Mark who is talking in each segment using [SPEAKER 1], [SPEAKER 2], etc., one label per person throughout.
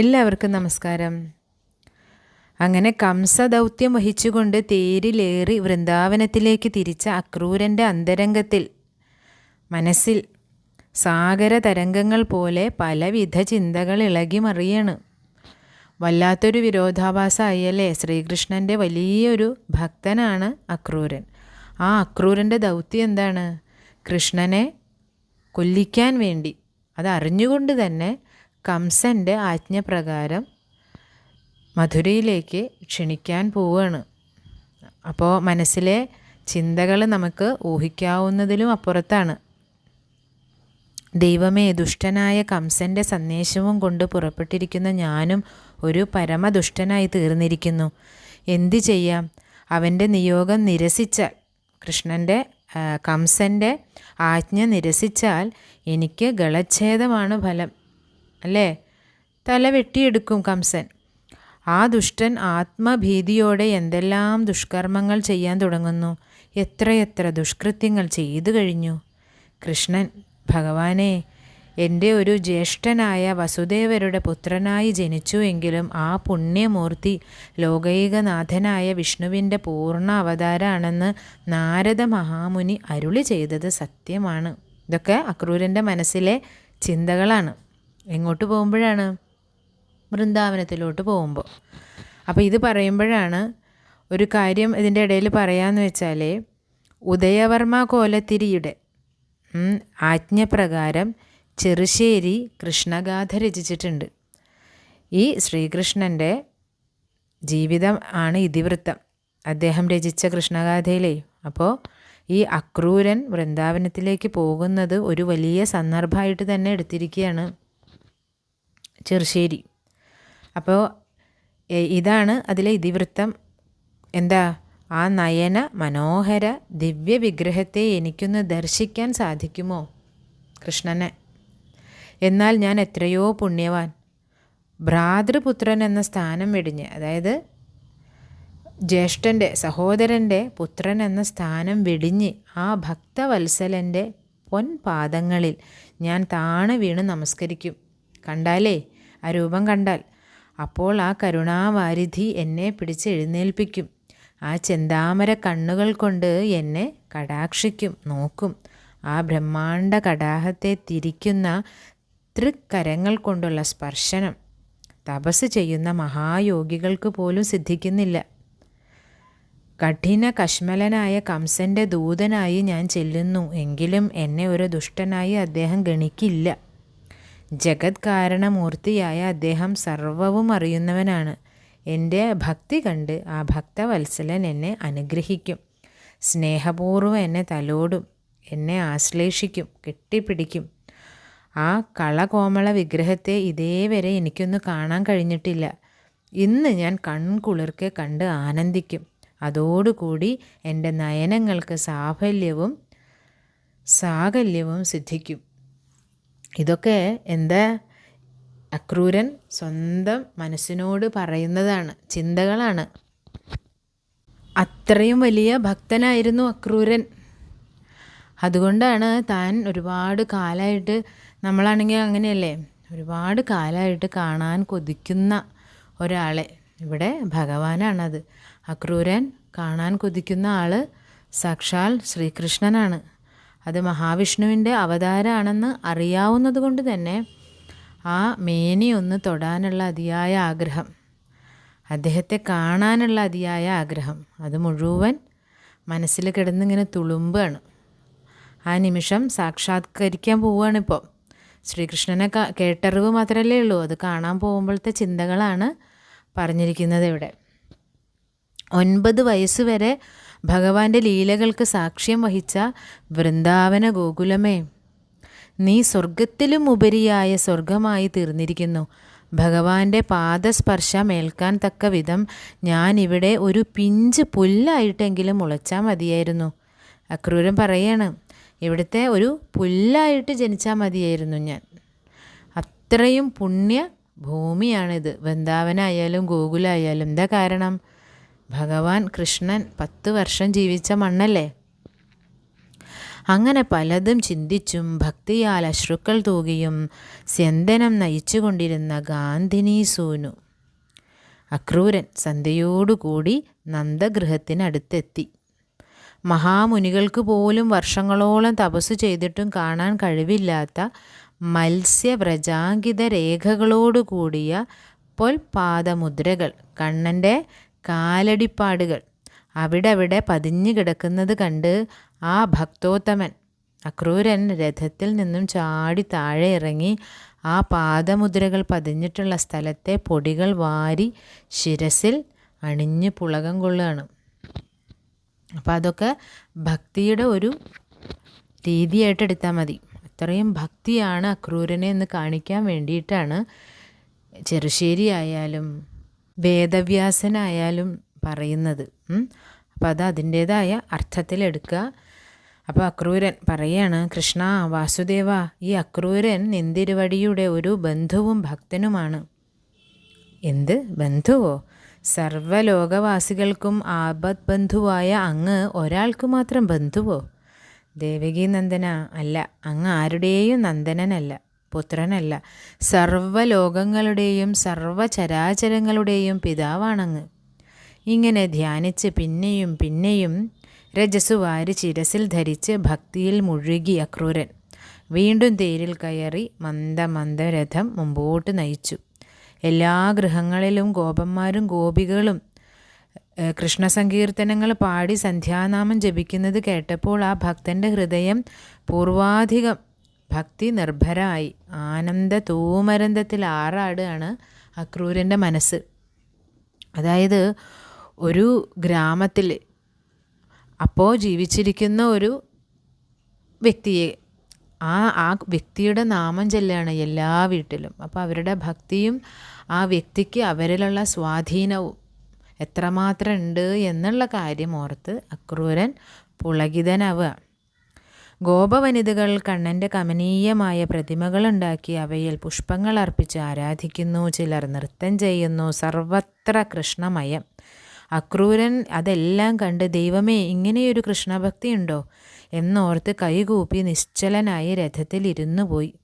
[SPEAKER 1] എല്ലാവർക്കും നമസ്കാരം. അങ്ങനെ കംസദൗത്യം വഹിച്ചുകൊണ്ട് തേരിലേറി വൃന്ദാവനത്തിലേക്ക് തിരിച്ച അക്രൂരന്റെ അന്തരംഗത്തിൽ മനസ്സിൽ സാഗര തരംഗങ്ങൾ പോലെ പലവിധ ചിന്തകൾ ഇളകി മറിയാണ് വല്ലാത്തൊരു വിരോധാഭാസമായല്ലേ ശ്രീകൃഷ്ണന്റെ വലിയൊരു ഭക്തനാണ് അക്രൂരൻ. ആ അക്രൂരന്റെ ദൗത്യം എന്താണ്? കൃഷ്ണനെ കൊല്ലിക്കാൻ വേണ്ടി. അത് അറിഞ്ഞുകൊണ്ട് തന്നെ കംസന്റെ ആജ്ഞപ്രകാരം മധുരയിലേക്ക് ക്ഷണിക്കാൻ പോവുകയാണ് അപ്പോൾ മനസ്സിലെ ചിന്തകൾ നമുക്ക് ഊഹിക്കാവുന്നതിലും അപ്പുറത്താണ്. ദൈവമേ ദുഷ്ടനായ കംസന്റെ സന്ദേശവും കൊണ്ട് പുറപ്പെട്ടിരിക്കുന്ന ഞാനും ഒരു പരമദുഷ്ടനായി തീർന്നിരിക്കുന്നു. എന്തു ചെയ്യാം? അവന്റെ നിയോഗം നിരസിച്ചാൽ കൃഷ്ണന്റെ കംസന്റെ ആജ്ഞ നിരസിച്ചാൽ എനിക്ക് ഗളച്ഛേദമാണ് ഫലം. അല്ലേ? തല വെട്ടിയെടുക്കും കംസൻ. ആ ദുഷ്ടൻ ആത്മഭീതിയോടെ എന്തെല്ലാം ദുഷ്കർമ്മങ്ങൾ ചെയ്യാൻ തുടങ്ങുന്നു? എത്രയെത്ര ദുഷ്കൃത്യങ്ങൾ ചെയ്തു കഴിഞ്ഞു? കൃഷ്ണൻ ഭഗവാനെ എന്റെ ഒരു ജ്യേഷ്ഠനായ വസുദേവരുടെ പുത്രനായി ജനിച്ചുവെങ്കിലും ആ പുണ്യമൂർത്തി ലോകൈകനാഥനായ വിഷ്ണുവിന്റെ പൂർണ അവതാരമാണെന്ന് നാരദ മഹാമുനി അരുളി ചെയ്തത് സത്യമാണ്. ഇതൊക്കെ അക്രൂരന്റെ മനസ്സിലെ ചിന്തകളാണ്. എങ്ങോട്ട് പോകുമ്പോഴാണ് വൃന്ദാവനത്തിലോട്ട് പോകുമ്പോൾ. അപ്പോൾ ഇത് പറയുമ്പോഴാണ് ഒരു കാര്യം ഇതിന്റെ ഇടയിൽ പറയാമെന്ന് വെച്ചാൽ ഉദയവർമ്മ കോലത്തിരിയുടെ ആജ്ഞപ്രകാരം ചെറുശ്ശേരി കൃഷ്ണഗാഥ രചിച്ചിട്ടുണ്ട്. ഈ ശ്രീകൃഷ്ണന്റെ ജീവിതം ആണ് ഇതിവൃത്തം. അദ്ദേഹം രചിച്ച കൃഷ്ണഗാഥയിലേ. അപ്പോൾ ഈ അക്രൂരൻ വൃന്ദാവനത്തിലേക്ക് പോകുന്നത് ഒരു വലിയ സന്ദർഭമായിട്ട് തന്നെ എടുത്തിരിക്കുകയാണ്. ചെറുശ്ശേരി. അപ്പോൾ ഇതാണ് അതിലെ ഇതിവൃത്തം. എന്താ? ആ നയന മനോഹര ദിവ്യ വിഗ്രഹത്തെ എനിക്കൊന്ന് ദർശിക്കാൻ സാധിക്കുമോ? കൃഷ്ണനെ. എന്നാൽ ഞാൻ എത്രയോ പുണ്യവാൻ. ഭ്രാതൃപുത്രൻ എന്ന സ്ഥാനം വെടിഞ്ഞ് അതായത് ജ്യേഷ്ഠന്റെ സഹോദരന്റെ പുത്രൻ എന്ന സ്ഥാനം വെടിഞ്ഞ് ആ ഭക്തവത്സലന്റെ പൊൻപാദങ്ങളിൽ ഞാൻ താണ വീണ് നമസ്കരിക്കും. കണ്ടാലേ ആ രൂപം കണ്ടാൽ. അപ്പോൾ ആ കരുണാവാരിധി എന്നെ പിടിച്ച് എഴുന്നേൽപ്പിക്കും ആ ചെന്താമര കണ്ണുകൾ കൊണ്ട് എന്നെ കടാക്ഷിക്കും നോക്കും. ആ ബ്രഹ്മാണ്ട കടാഹത്തെ തിരിക്കുന്ന തൃക്കരങ്ങൾ കൊണ്ടുള്ള സ്പർശനം. തപസ് ചെയ്യുന്ന മഹായോഗികൾക്ക് പോലും സിദ്ധിക്കുന്നില്ല. കഠിന കശ്മലനായ കംസന്റെ ദൂതനായി ഞാൻ ചെല്ലുന്നു. എങ്കിലും എന്നെ ഒരു ദുഷ്ടനായി അദ്ദേഹം ഗണിക്കില്ല. ജഗത് കാരണമൂർത്തിയായ അദ്ദേഹം സർവവും അറിയുന്നവനാണ്. എന്റെ ഭക്തി കണ്ട് ആ ഭക്തവത്സലൻ എന്നെ അനുഗ്രഹിക്കും. സ്നേഹപൂർവം എന്നെ തലോടും എന്നെ ആശ്ലേഷിക്കും കെട്ടിപ്പിടിക്കും. ആ കളകോമള വിഗ്രഹത്തെ ഇതേവരെ എനിക്കൊന്ന് കാണാൻ കഴിഞ്ഞിട്ടില്ല. ഇന്ന് ഞാൻ കൺകുളിർക്കെ കണ്ട് ആനന്ദിക്കും. അതോടുകൂടി എന്റെ നയനങ്ങൾക്ക് സാഫല്യവും സാകല്യവും സിദ്ധിക്കും. ഇതൊക്കെ എന്താ? അക്രൂരൻ സ്വന്തം മനസ്സിനോട് പറയുന്നതാണ് ചിന്തകളാണ്. അത്രയും വലിയ ഭക്തനായിരുന്നു അക്രൂരൻ. അതുകൊണ്ടാണ് താൻ ഒരുപാട് കാലമായിട്ട് നമ്മളാണെങ്കിൽ അങ്ങനെയല്ലേ ഒരുപാട് കാലമായിട്ട് കാണാൻ കൊതിക്കുന്ന ഒരാളെ. ഇവിടെ ഭഗവാനാണത്. അക്രൂരൻ കാണാൻ കൊതിക്കുന്ന ആൾ സാക്ഷാൽ ശ്രീകൃഷ്ണനാണ്. അത് മഹാവിഷ്ണുവിന്റെ അവതാരമാണെന്ന് അറിയാവുന്നത് കൊണ്ട് തന്നെ ആ മേനി ഒന്ന് തൊടാനുള്ള അതിയായ ആഗ്രഹം അദ്ദേഹത്തെ കാണാനുള്ള അതിയായ ആഗ്രഹം അത് മുഴുവൻ മനസ്സിൽ കിടന്നിങ്ങനെ തുളുമ്പാണ്. ആ നിമിഷം സാക്ഷാത്കരിക്കാൻ പോവുകയാണിപ്പോൾ ശ്രീകൃഷ്ണനെ കേട്ടറിവ് മാത്രമല്ലേ ഉള്ളൂ അത് കാണാൻ പോകുമ്പോഴത്തെ ചിന്തകളാണ് പറഞ്ഞിരിക്കുന്നത് ഇവിടെ. ഒൻപത് വയസ്സ് വരെ ഭഗവാന്റെ ലീലകൾക്ക് സാക്ഷ്യം വഹിച്ച വൃന്ദാവന ഗോകുലമേ നീ സ്വർഗത്തിലും ഉപരിയായ സ്വർഗമായി തീർന്നിരിക്കുന്നു. ഭഗവാന്റെ പാദസ്പർശം ഏൽക്കാൻ തക്ക വിധം ഞാൻ ഇവിടെ ഒരു പിഞ്ച് പുല്ലായിട്ടെങ്കിലും മുളച്ചാൽ മതിയായിരുന്നു. അക്രൂരം പറയാണ് ഇവിടുത്തെ ഒരു പുല്ലായിട്ട് ജനിച്ചാൽ മതിയായിരുന്നു ഞാൻ. അത്രയും പുണ്യ ഭൂമിയാണിത് വൃന്ദാവനായാലും ഗോകുലായാലും എന്താ കാരണം? ഭഗവാൻ കൃഷ്ണൻ പത്ത് വർഷം ജീവിച്ച മണ്ണല്ലേ? അങ്ങനെ പലതും ചിന്തിച്ചും ഭക്തിയാൽ അശ്രുക്കൾ തൂകിയും സ്യന്തനം നയിച്ചുകൊണ്ടിരുന്ന ഗാന്ധിനി സൂനു അക്രൂരൻ സന്ധ്യയോടുകൂടി നന്ദഗൃഹത്തിനടുത്തെത്തി. മഹാമുനികൾക്ക് പോലും വർഷങ്ങളോളം തപസ് ചെയ്തിട്ടും കാണാൻ കഴിവില്ലാത്ത മത്സ്യവ്രജാങ്കിത രേഖകളോടുകൂടിയ പൊൽപാദമുദ്രകൾ കണ്ണന്റെ കാലടിപ്പാടുകൾ. അവിടവിടെ പതിഞ്ഞു കിടക്കുന്നത് കണ്ട് ആ ഭക്തോത്തമൻ അക്രൂരൻ രഥത്തിൽ നിന്നും ചാടി താഴെ ഇറങ്ങി ആ പാദമുദ്രകൾ പതിഞ്ഞിട്ടുള്ള സ്ഥലത്തെ പൊടികൾ വാരി ശിരസിൽ അണിഞ്ഞ് പുളകം കൊള്ളുകയാണ്. അപ്പോൾ അതൊക്കെ ഭക്തിയുടെ ഒരു രീതിയായിട്ട് എടുത്താൽ മതി. അത്രയും ഭക്തിയാണ് അക്രൂരനെ എന്ന് കാണിക്കാൻ വേണ്ടിയിട്ടാണ് ചെറുശ്ശേരി ആയാലും വേദവ്യാസനായാലും പറയുന്നത്. അപ്പോൾ അത് അതിന്റേതായ അർത്ഥത്തിലെടുക്കുക അപ്പോൾ അക്രൂരൻ പറയാണ് കൃഷ്ണ വാസുദേവ ഈ അക്രൂരൻ നിന്തിരുവടിയുടെ ഒരു ബന്ധുവും ഭക്തനുമാണ്. എന്ത്? ബന്ധുവോ? സർവലോകവാസികൾക്കും ആപത് ബന്ധുവായ അങ്ങ് ഒരാൾക്ക് മാത്രം ബന്ധുവോ? ദേവകീ നന്ദന അല്ല അങ്ങ് ആരുടെയും നന്ദനനല്ല. പുത്രനല്ല. സർവലോകങ്ങളുടെയും സർവചരാചരങ്ങളുടെയും പിതാവാണങ്ങ്. ഇങ്ങനെ ധ്യാനിച്ച് പിന്നെയും പിന്നെയും രജസ് വാരി ചിരസിൽ ധരിച്ച് ഭക്തിയിൽ മുഴുകി അക്രൂരൻ. വീണ്ടും തേരിൽ കയറി മന്ദ മന്ദരഥം മുമ്പോട്ട് നയിച്ചു. എല്ലാ ഗൃഹങ്ങളിലും ഗോപന്മാരും ഗോപികളും കൃഷ്ണസങ്കീർത്തനങ്ങൾ പാടി സന്ധ്യാനാമം ജപിക്കുന്നത് കേട്ടപ്പോൾ ആ ഭക്തന്റെ ഹൃദയം പൂർവാധികം ഭക്തി നിർഭരായി ആനന്ദ തൂമരന്തത്തിൽ ആറാടുകയാണ് അക്രൂരന്റെ മനസ്സ്. അതായത് ഒരു ഗ്രാമത്തിൽ അപ്പോൾ ജീവിച്ചിരിക്കുന്ന ഒരു വ്യക്തിയെ ആ ആ വ്യക്തിയുടെ നാമം ചെല്ലുകയാണ് എല്ലാ വീട്ടിലും. അപ്പോൾ അവരുടെ ഭക്തിയും ആ വ്യക്തിക്ക് അവരിലുള്ള സ്വാധീനവും എത്രമാത്രം ഉണ്ട് എന്നുള്ള കാര്യം ഓർത്ത് അക്രൂരൻ പുളകിതനാവുക. ഗോപവനിതകൾ കണ്ണന്റെ കമനീയമായ പ്രതിമകളുണ്ടാക്കി അവയിൽ പുഷ്പങ്ങൾ അർപ്പിച്ച് ആരാധിക്കുന്നു. ചിലർ നൃത്തം ചെയ്യുന്നു. സർവത്ര കൃഷ്ണമയം. അക്രൂരൻ അതെല്ലാം കണ്ട് ദൈവമേ ഇങ്ങനെയൊരു കൃഷ്ണഭക്തിയുണ്ടോ എന്നോർത്ത് കൈകൂപ്പി നിശ്ചലനായി രഥത്തിൽ ഇരുന്നു പോയി.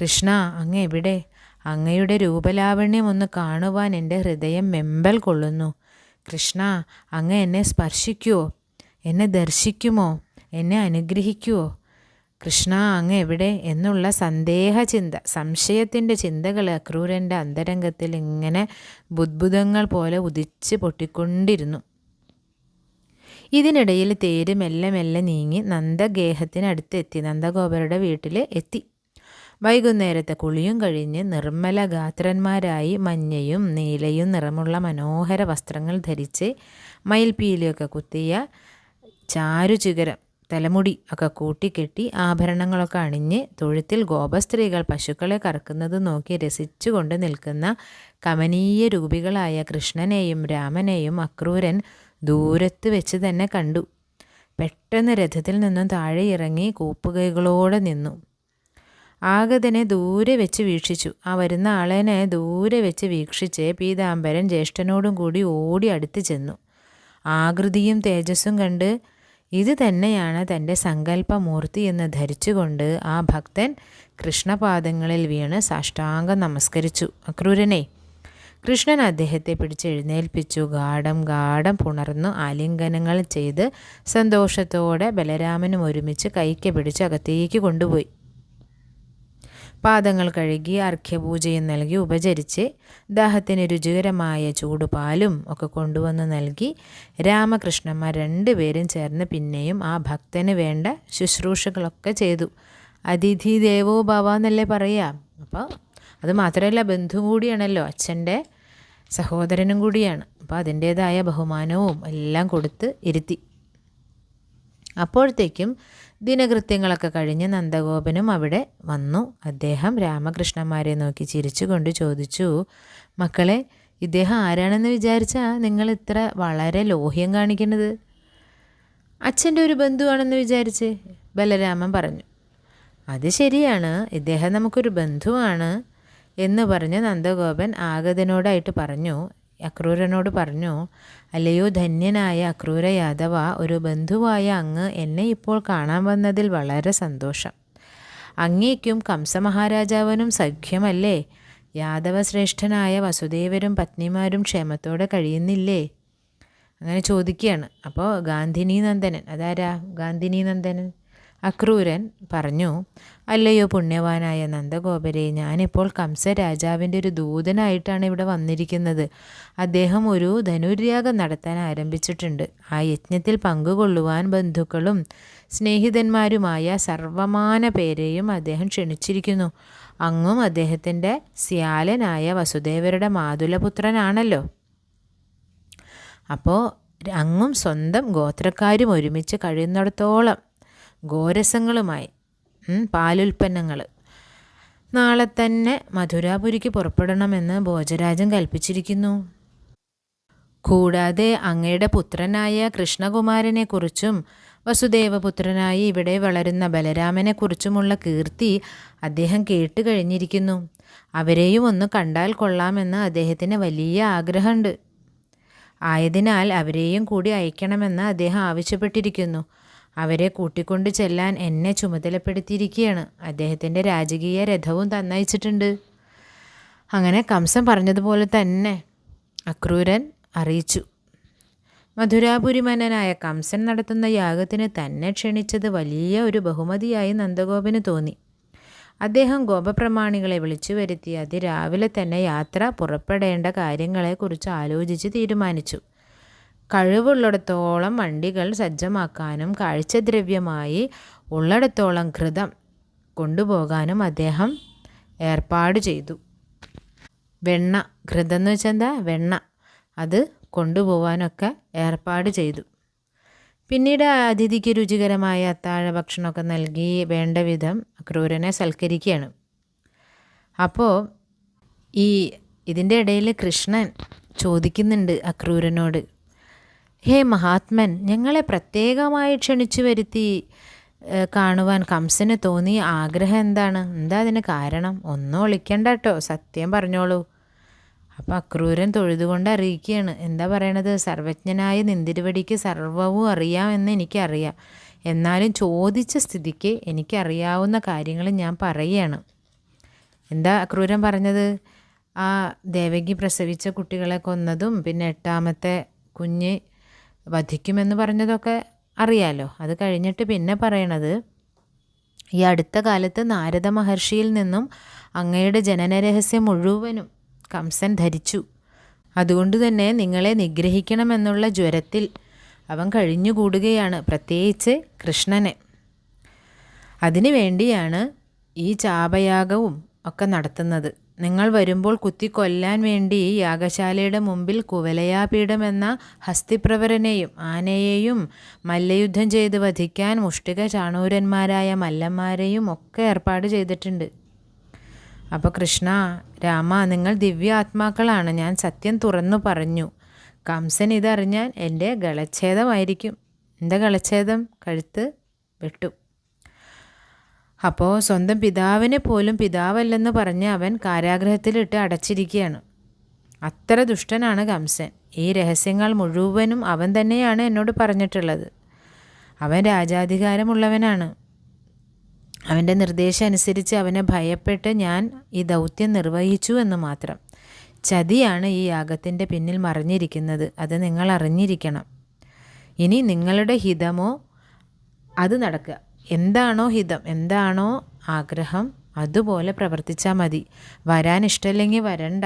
[SPEAKER 1] കൃഷ്ണ അങ്ങ് എവിടെ? അങ്ങയുടെ രൂപലാവണ്യം ഒന്ന് കാണുവാൻ എന്റെ ഹൃദയം മെമ്പൽ കൊള്ളുന്നു. കൃഷ്ണ അങ്ങ് എന്നെ സ്പർശിക്കുമോ എന്നെ ദർശിക്കുമോ? എന്നെ അനുഗ്രഹിക്കുവോ? കൃഷ്ണ അങ്ങ് എവിടെ? എന്നുള്ള സന്ദേഹചിന്ത സംശയത്തിന്റെ ചിന്തകൾ അക്രൂരന്റെ അന്തരംഗത്തിൽ ഇങ്ങനെ ബുദ്ബുദങ്ങൾ പോലെ ഉദിച്ച് പൊട്ടിക്കൊണ്ടിരുന്നു. ഇതിനിടയിൽ തേര് മെല്ലെ മെല്ലെ നീങ്ങി നന്ദഗേഹത്തിനടുത്തെത്തി നന്ദഗോപരുടെ വീട്ടിൽ എത്തി. വൈകുന്നേരത്തെ കുളിയും കഴിഞ്ഞ് നിർമ്മല ഗാത്രന്മാരായി മഞ്ഞയും നീലയും നിറമുള്ള മനോഹര വസ്ത്രങ്ങൾ ധരിച്ച് മയിൽപ്പീലിയൊക്കെ കുത്തിയ ചാരുചികരം തലമുടി ഒക്കെ കൂട്ടിക്കെട്ടി ആഭരണങ്ങളൊക്കെ അണിഞ്ഞ് തൊഴുത്തിൽ ഗോപസ്ത്രീകൾ പശുക്കളെ കറക്കുന്നത് നോക്കി രസിച്ചുകൊണ്ട് നിൽക്കുന്ന കമനീയ രൂപികളായ കൃഷ്ണനെയും രാമനെയും അക്രൂരൻ ദൂരത്ത് വെച്ച് തന്നെ കണ്ടു. പെട്ടെന്ന് രഥത്തിൽ നിന്നും താഴെ ഇറങ്ങി കൂപ്പുകൈകളോടെ നിന്നു. ആഗതനെ ദൂരെ വെച്ച് വീക്ഷിച്ചു. ആ വരുന്ന ആളനെ ദൂരെ വെച്ച് വീക്ഷിച്ച് പീതാംബരൻ ജ്യേഷ്ഠനോടും കൂടി ഓടി അടുത്ത് ചെന്നു. ആകൃതിയും തേജസ്സും കണ്ട് ഇത് തന്നെയാണ് തന്റെ സങ്കല്പമൂർത്തി എന്ന് ധരിച്ചുകൊണ്ട് ആ ഭക്തൻ കൃഷ്ണപാദങ്ങളിൽ വീണ് സാഷ്ടാംഗം നമസ്കരിച്ചു. അക്രൂരനെ കൃഷ്ണൻ അദ്ദേഹത്തെ പിടിച്ചെഴുന്നേൽപ്പിച്ചു. ഗാഠം ഗാഠം പുണർന്നു ആലിംഗനങ്ങൾ ചെയ്ത് സന്തോഷത്തോടെ ബലരാമനും ഒരുമിച്ച് കൈക്ക് പിടിച്ച് അകത്തേക്ക് കൊണ്ടുപോയി. പാദങ്ങൾ കഴുകി അർഘ്യപൂജയും നൽകി ഉപചരിച്ച് ദാഹത്തിന് രുചികരമായ ചൂടുപാലും ഒക്കെ കൊണ്ടുവന്ന് നൽകി രാമകൃഷ്ണന്മാർ രണ്ടുപേരും ചേർന്ന് പിന്നെയും ആ ഭക്തന് വേണ്ട ശുശ്രൂഷകളൊക്കെ ചെയ്തു. അതിഥി ദേവോ ഭവ എന്നല്ലേ പറയാം. അപ്പോൾ അത് മാത്രമല്ല ബന്ധു കൂടിയാണല്ലോ അച്ഛന്റെ സഹോദരനും കൂടിയാണ്. അപ്പോൾ അതിന്റേതായ ബഹുമാനവും എല്ലാം കൊടുത്ത് ഇരുത്തി. അപ്പോഴത്തേക്കും ദിനകൃത്യങ്ങളൊക്കെ കഴിഞ്ഞ് നന്ദഗോപനും അവിടെ വന്നു. അദ്ദേഹം രാമകൃഷ്ണന്മാരെ നോക്കി ചിരിച്ചുകൊണ്ട് ചോദിച്ചു മക്കളെ ഇദ്ദേഹം ആരാണെന്ന് വിചാരിച്ചാൽ നിങ്ങൾ ഇത്ര വളരെ ലോഹ്യം കാണിക്കുന്നത്? അച്ഛന്റെ ഒരു ബന്ധുവാണെന്ന് വിചാരിച്ച്? ബലരാമൻ പറഞ്ഞു അത് ശരിയാണ്. ഇദ്ദേഹം നമുക്കൊരു ബന്ധുവാണ് എന്ന് പറഞ്ഞ് നന്ദഗോപൻ ആഗതനോടായിട്ട് പറഞ്ഞു അക്രൂരനോട് പറഞ്ഞു അല്ലയോ ധന്യനായ അക്രൂര യാദവ ഒരു ബന്ധുവായ അങ്ങ് എന്നെ ഇപ്പോൾ കാണാൻ വന്നതിൽ വളരെ സന്തോഷം. അങ്ങേക്കും കംസമഹാരാജാവനും സഖ്യമല്ലേ? യാദവശ്രേഷ്ഠനായ വസുദേവരും പത്നിമാരും ക്ഷേമത്തോടെ കഴിയുന്നില്ലേ? അങ്ങനെ ചോദിക്കുകയാണ്. അപ്പോൾ ഗാന്ധിനി നന്ദനൻ അതാരാ ഗാന്ധിനി നന്ദനൻ? അക്രൂരൻ പറഞ്ഞു അല്ലയോ പുണ്യവാനായ നന്ദഗോപരെ ഞാനിപ്പോൾ കംസ രാജാവിന്റെ ഒരു ദൂതനായിട്ടാണ് ഇവിടെ വന്നിരിക്കുന്നത്. അദ്ദേഹം ഒരു ധനുര്യാഗം നടത്താൻ ആരംഭിച്ചിട്ടുണ്ട്. ആ യജ്ഞത്തിൽ പങ്കുകൊള്ളുവാൻ ബന്ധുക്കളും സ്നേഹിതന്മാരുമായ സർവമാന പേരെയും അദ്ദേഹം ക്ഷണിച്ചിരിക്കുന്നു. അങ്ങും അദ്ദേഹത്തിന്റെ സ്യാലനായ വസുദേവരുടെ മാതുലപുത്രനാണല്ലോ. അപ്പോൾ അങ്ങും സ്വന്തം ഗോത്രക്കാരും ഒരുമിച്ച് കഴിയുന്നിടത്തോളം ഗോരസങ്ങളുമായി പാലുൽപ്പന്നങ്ങൾ നാളെ തന്നെ മധുരാപുരിക്ക് പുറപ്പെടണമെന്ന് ഭോജരാജൻ കൽപ്പിച്ചിരിക്കുന്നു. കൂടാതെ അങ്ങയുടെ പുത്രനായ കൃഷ്ണകുമാരനെക്കുറിച്ചും വസുദേവപുത്രനായി ഇവിടെ വളരുന്ന ബലരാമനെക്കുറിച്ചുമുള്ള കീർത്തി അദ്ദേഹം കേട്ട് കഴിഞ്ഞിരിക്കുന്നു. അവരെയും ഒന്ന് കണ്ടാൽ കൊള്ളാമെന്ന് അദ്ദേഹത്തിന് വലിയ ആഗ്രഹമുണ്ട്. ആയതിനാൽ അവരെയും കൂടി അയക്കണമെന്ന് അദ്ദേഹം ആവശ്യപ്പെട്ടിരിക്കുന്നു. അവരെ കൂട്ടിക്കൊണ്ട് ചെല്ലാൻ എന്നെ ചുമതലപ്പെടുത്തിയിരിക്കുകയാണ്. അദ്ദേഹത്തിന്റെ രാജകീയ രഥവും തന്നയച്ചിട്ടുണ്ട്. അങ്ങനെ കംസൻ പറഞ്ഞതുപോലെ തന്നെ അക്രൂരൻ അറിയിച്ചു. മധുരാപുരി മന്നനായ കംസൻ നടത്തുന്ന യാഗത്തിന് തന്നെ ക്ഷണിച്ചത് വലിയ ഒരു ബഹുമതിയായി നന്ദഗോപന് തോന്നി. അദ്ദേഹം ഗോപപ്രമാണികളെ വിളിച്ചു വരുത്തി അതിരാവിലെ തന്നെ യാത്ര പുറപ്പെടേണ്ട കാര്യങ്ങളെക്കുറിച്ച് ആലോചിച്ച് തീരുമാനിച്ചു. കഴിവുള്ളിടത്തോളം വണ്ടികൾ സജ്ജമാക്കാനും കാഴ്ചദ്രവ്യമായി ഉള്ളിടത്തോളം ഘൃതം കൊണ്ടുപോകാനും അദ്ദേഹം ഏർപ്പാട് ചെയ്തു. വെണ്ണ ഘൃതം എന്ന് വെച്ചാൽ എന്താ വെണ്ണ. അത് കൊണ്ടുപോകാനൊക്കെ ഏർപ്പാട് ചെയ്തു. പിന്നീട് അതിഥിക്ക് രുചികരമായ അത്താഴ ഭക്ഷണമൊക്കെ നൽകി വേണ്ട വിധം ക്രൂരനെ സൽക്കരിക്കുകയാണ്. അപ്പോൾ ഈ ഇതിന്റെ ഇടയിൽ കൃഷ്ണൻ ചോദിക്കുന്നുണ്ട് അക്രൂരനോട് ഹേ മഹാത്മൻ ഞങ്ങളെ പ്രത്യേകമായി ക്ഷണിച്ചു വരുത്തി കാണുവാൻ കംസന് തോന്നിയ ആഗ്രഹം എന്താണ്? എന്താ അതിന് കാരണം? ഒന്നും ഒളിക്കണ്ട കേട്ടോ സത്യം പറഞ്ഞോളൂ. അപ്പോൾ അക്രൂരൻ തൊഴുതുകൊണ്ട് അറിയിക്കുകയാണ്. എന്താ പറയണത്? സർവജ്ഞനായ നിന്തിരുവടിക്ക് സർവവും അറിയാമെന്ന് എനിക്കറിയാം. എന്നാലും ചോദിച്ച സ്ഥിതിക്ക് എനിക്കറിയാവുന്ന കാര്യങ്ങൾ ഞാൻ പറയുകയാണ്. എന്താ അക്രൂരൻ പറഞ്ഞത്? ആ ദേവകി പ്രസവിച്ച കുട്ടികളെ കൊന്നതും പിന്നെ എട്ടാമത്തെ കുഞ്ഞ് വധിക്കുമെന്ന് പറഞ്ഞതൊക്കെ അറിയാലോ. അത് കഴിഞ്ഞിട്ട് പിന്നെ പറയണത് ഈ അടുത്ത കാലത്ത് നാരദ മഹർഷിയിൽ നിന്നും അങ്ങയുടെ ജനനരഹസ്യം മുഴുവനും കംസൻ ധരിച്ചു. അതുകൊണ്ട് തന്നെ നിങ്ങളെ നിഗ്രഹിക്കണമെന്നുള്ള ജ്വരത്തിൽ അവൻ കഴിഞ്ഞുകൂടുകയാണ് പ്രത്യേകിച്ച് കൃഷ്ണനെ. അതിനു വേണ്ടിയാണ് ഈ ചാപയാഗവും ഒക്കെ നടത്തുന്നത്. നിങ്ങൾ വരുമ്പോൾ കുത്തിക്കൊല്ലാൻ വേണ്ടി യാഗശാലയുടെ മുമ്പിൽ കുവലയാപീഠം എന്ന ഹസ്തിപ്രവരനെയും ആനയെയും മല്ലയുദ്ധം ചെയ്ത് വധിക്കാൻ മുഷ്ടിക ചാണൂരന്മാരായ മല്ലന്മാരെയും ഒക്കെ ഏർപ്പാട് ചെയ്തിട്ടുണ്ട്. അപ്പോൾ കൃഷ്ണ രാമ നിങ്ങൾ ദിവ്യ ആത്മാക്കളാണ് ഞാൻ സത്യം തുറന്നു പറഞ്ഞു. കംസൻ ഇതറിഞ്ഞാൽ എന്റെ ഗളച്ഛേദമായിരിക്കും. എന്റെ ഗളച്ഛേദം? കഴുത്ത് വെട്ടു. അപ്പോൾ സ്വന്തം പിതാവിനെ പോലും പിതാവല്ലെന്ന് പറഞ്ഞ് അവൻ കാരാഗ്രഹത്തിലിട്ട് അടച്ചിരിക്കുകയാണ്. അത്ര ദുഷ്ടനാണ് കംസൻ. ഈ രഹസ്യങ്ങൾ മുഴുവനും അവൻ തന്നെയാണ് എന്നോട് പറഞ്ഞിട്ടുള്ളത്. അവൻ രാജാധികാരമുള്ളവനാണ്. അവന്റെ നിർദ്ദേശം അനുസരിച്ച് അവനെ ഭയപ്പെട്ട് ഞാൻ ഈ ദൗത്യം നിർവഹിച്ചു എന്ന് മാത്രം. ചതിയാണ് ഈ യാഗത്തിന്റെ പിന്നിൽ മറിഞ്ഞിരിക്കുന്നത്. അത് നിങ്ങൾ അറിഞ്ഞിരിക്കണം. ഇനി നിങ്ങളുടെ ഹിതമോ അത് നടക്കുക. എന്താണോ ഹിതം എന്താണോ ആഗ്രഹം അതുപോലെ പ്രവർത്തിച്ചാൽ മതി. വരാൻ ഇഷ്ടമില്ലെങ്കിൽ വരണ്ട.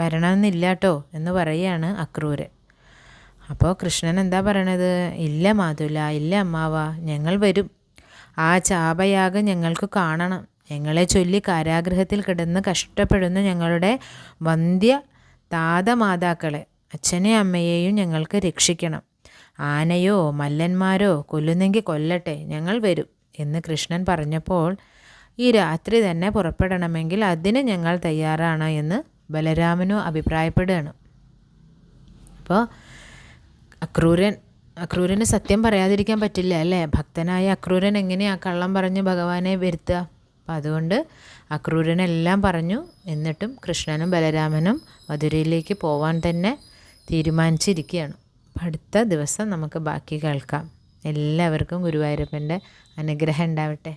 [SPEAKER 1] വരണമെന്നില്ല കേട്ടോ എന്ന് പറയുകയാണ് അക്രൂര് അപ്പോൾ കൃഷ്ണൻ എന്താ പറയണത്? ഇല്ല മാതുല ഇല്ല അമ്മാവ ഞങ്ങൾ വരും. ആ ചാപയാഗം ഞങ്ങൾക്ക് കാണണം. ഞങ്ങളെ ചൊല്ലി കാരാഗ്രഹത്തിൽ കിടന്ന് കഷ്ടപ്പെടുന്ന ഞങ്ങളുടെ വന്ധ്യ താതമാതാക്കളെ അച്ഛനെയും അമ്മയെയും ഞങ്ങൾക്ക് രക്ഷിക്കണം. ആനയോ മല്ലന്മാരോ കൊല്ലുന്നെങ്കിൽ കൊല്ലട്ടെ ഞങ്ങൾ വരും എന്ന് കൃഷ്ണൻ പറഞ്ഞപ്പോൾ ഈ രാത്രി തന്നെ പുറപ്പെടണമെങ്കിൽ അതിന് ഞങ്ങൾ തയ്യാറാണ് എന്ന് ബലരാമനു അഭിപ്രായപ്പെടുകയാണ്. അപ്പോൾ അക്രൂരൻ അക്രൂരന് സത്യം പറയാതിരിക്കാൻ പറ്റില്ല അല്ലേ? ഭക്തനായ അക്രൂരൻ എങ്ങനെയാണ് കള്ളം പറഞ്ഞ് ഭഗവാനെ വരുത്തുക? അപ്പം അതുകൊണ്ട് അക്രൂരനെല്ലാം പറഞ്ഞു. എന്നിട്ടും കൃഷ്ണനും ബലരാമനും മധുരയിലേക്ക് പോവാൻ തന്നെ തീരുമാനിച്ചിരിക്കുകയാണ്. അപ്പം അടുത്ത ദിവസം നമുക്ക് ബാക്കി കേൾക്കാം. എല്ലാവർക്കും ഗുരുവായൂരപ്പന്റെ അനുഗ്രഹം ഉണ്ടാവട്ടെ.